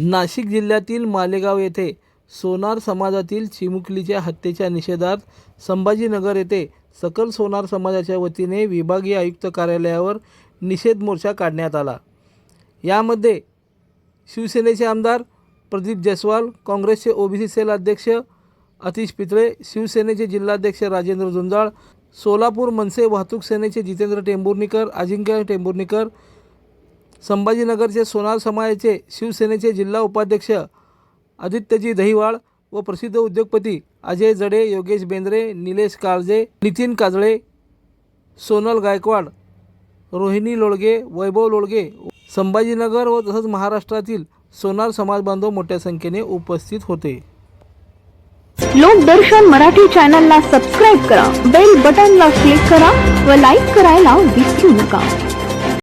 नाशिक जिल्ह्यातील मालेगाव येथे सोनार समाजातील चिमुकलीच्या हत्येच्या निषेधार्थ संभाजीनगर येथे सकल सोनार समाजाच्या वतीने विभागीय आयुक्त कार्यालयावर निषेध मोर्चा काढण्यात आला. यामध्ये शिवसेनेचे आमदार प्रदीप जयस्वाल काँग्रेसचे ओबीसी सेल अध्यक्ष अतिश पितळे शिवसेनेचे जिल्हाध्यक्ष राजेंद्र जुंजाळ सोलापूर मनसे वाहतूक सेनेचे जितेंद्र टेंभुर्णीकर अजिंक्य टेंभुर्णीकर संभाजीनगरचे सोनार समाजाचे शिवसेनेचे जिल्हा उपाध्यक्ष आदित्यजी दहिवाळ व प्रसिद्ध उद्योगपती अजय जडे योगेश बेंद्रे निलेश काळजे नितीन काजळे सोनल गायकवाड रोहिणी लोळगे वैभव लोळगे संभाजीनगर व तसंच महाराष्ट्रातील सोनार समाज बांधव मोठ्या संख्येने उपस्थित होते. लोकदर्शन मराठी चॅनलला सबस्क्राईब करा बेल बटनला क्लिक करा व लाईक करायला विसरू नका.